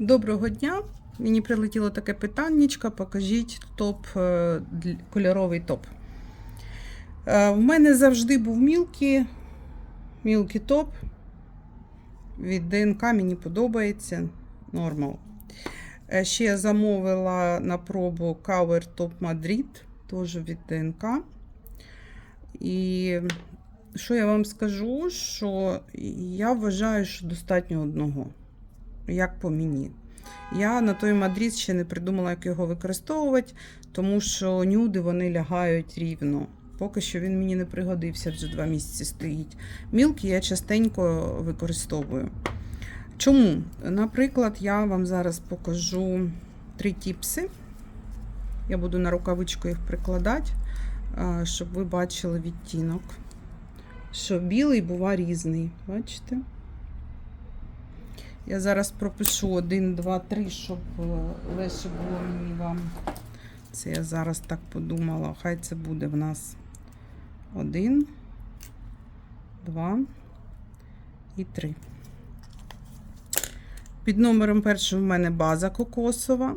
Доброго дня. Мені прилетіло таке питаннячко. Покажіть топ, е, кольоровий топ. Е, В мене завжди був мілкі, мілкі топ. Від ДНК мені подобається. Нормал. Е, Ще я замовила на пробу Cover Top Madrid, теж від ДНК. І що я вам скажу, що я вважаю, що достатньо одного як по мені. Я на той мадрід ще не придумала, як його використовувати, тому що нюди вони лягають рівно. Поки що він мені не пригодився, вже два місяці стоїть. Мілки я частенько використовую. Чому? Наприклад, я вам зараз покажу три тіпси. Я буду на рукавичку їх прикладати, щоб ви бачили відтінок. Що білий бува різний. Бачите? Я зараз пропишу 1, 2, 3, щоб е, легше було мені вам. Це я зараз так подумала. Хай це буде в нас 1, 2 і 3. Під номером першим в мене база кокосова.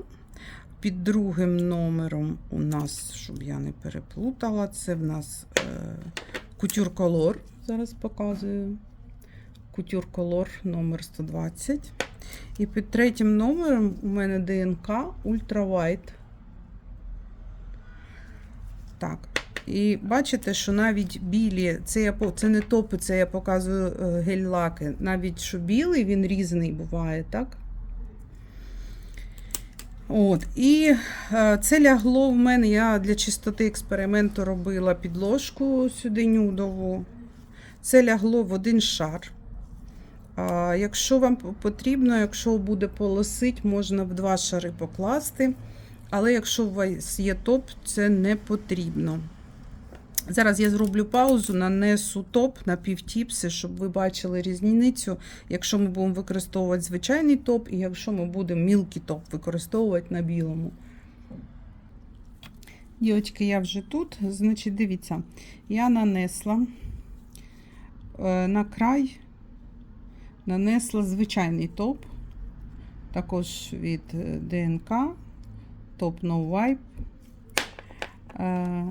Під другим номером у нас, щоб я не переплутала, це в нас е, Couture Color. Зараз показую. Couture Color номер 120. І під третім номером у мене ДНК Ultra White. Так. І бачите, що навіть білі, це я це не топи, це я показую е, гель-лаки. Навіть що білий, він різний буває, так? От, і е, це лягло в мене. Я для чистоти експерименту робила підложку сюди нюдову. Це лягло в один шар. Якщо вам потрібно, якщо буде полосить, можна в два шари покласти. Але якщо у вас є топ, це не потрібно. Зараз я зроблю паузу, нанесу топ на півтіпси, щоб ви бачили різницю, якщо ми будемо використовувати звичайний топ, і якщо ми будемо мілкий топ використовувати на білому. Дівчатки, я вже тут. Значить, дивіться, я нанесла е, на край, нанесла звичайний топ, також від е, ДНК, топ No Wipe. Е,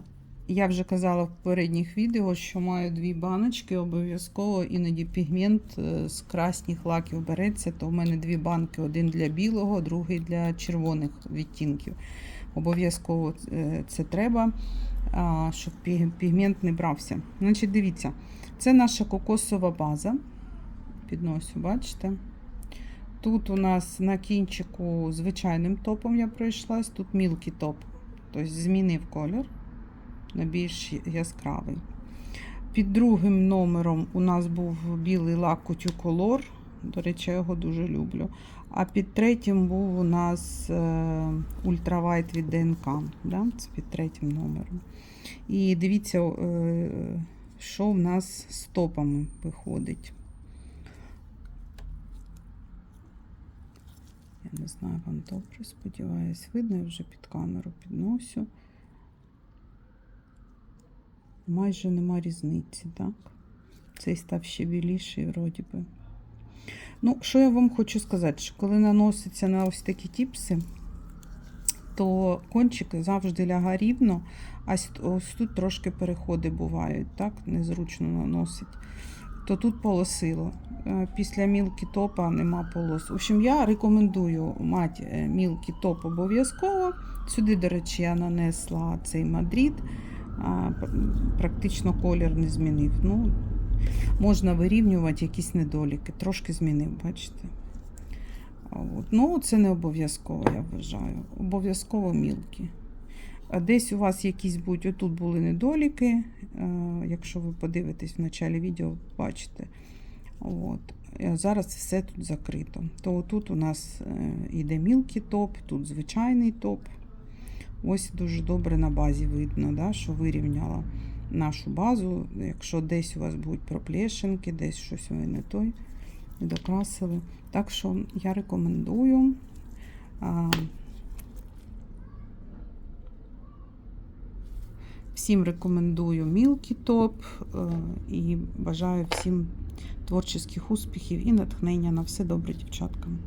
я вже казала в попередніх відео, що маю дві баночки, обов'язково іноді пігмент е, з красних лаків береться, то в мене дві банки: один для білого, другий для червоних відтінків. Обов'язково це треба, щоб пігмент не брався. Значить, дивіться, це наша кокосова база. Підносю, бачите? Тут у нас на кінчику звичайним топом я пройшлась, тут мілкий топ, тобто змінив колір на більш яскравий. Під другим номером у нас був білий лак Couture Color. До речі, я його дуже люблю. А під третім був у нас е, White від ДНК. Да? Це під третім номером. І дивіться, е, що в нас з топами виходить. Не знаю, вам добре, сподіваюсь, видно, я вже під камеру підносю. Майже нема різниці, так? Цей став ще біліший, вроді би. Ну, що я вам хочу сказати, що коли наноситься на ось такі тіпси, то кончик завжди ляга рівно, а ось тут трошки переходи бувають, так? Незручно наносить. То тут полосило. Е, Після мілкі топа нема полос. В общем, я рекомендую мати е, мілкі топ обов'язково. Сюди, до речі, я нанесла цей Мадрид. Практично колір не змінив. Ну, можна вирівнювати якісь недоліки. Трошки змінив, бачите? От. Ну, це не обов'язково, я вважаю. Обов'язково мілкі. Десь у вас якісь будуть, отут були недоліки. е, Якщо ви подивитесь в началі відео, бачите. От. Е, Зараз все тут закрито. То тут у нас е, іде мілкий топ, тут звичайний топ. Ось дуже добре на базі видно, да, що вирівняла нашу базу. Якщо десь у вас будуть проплешинки, десь щось ви не той докрасили. Так що я рекомендую. Всім рекомендую мілкі топ е, і бажаю всім творчих успіхів і натхнення на все добре, дівчаткам.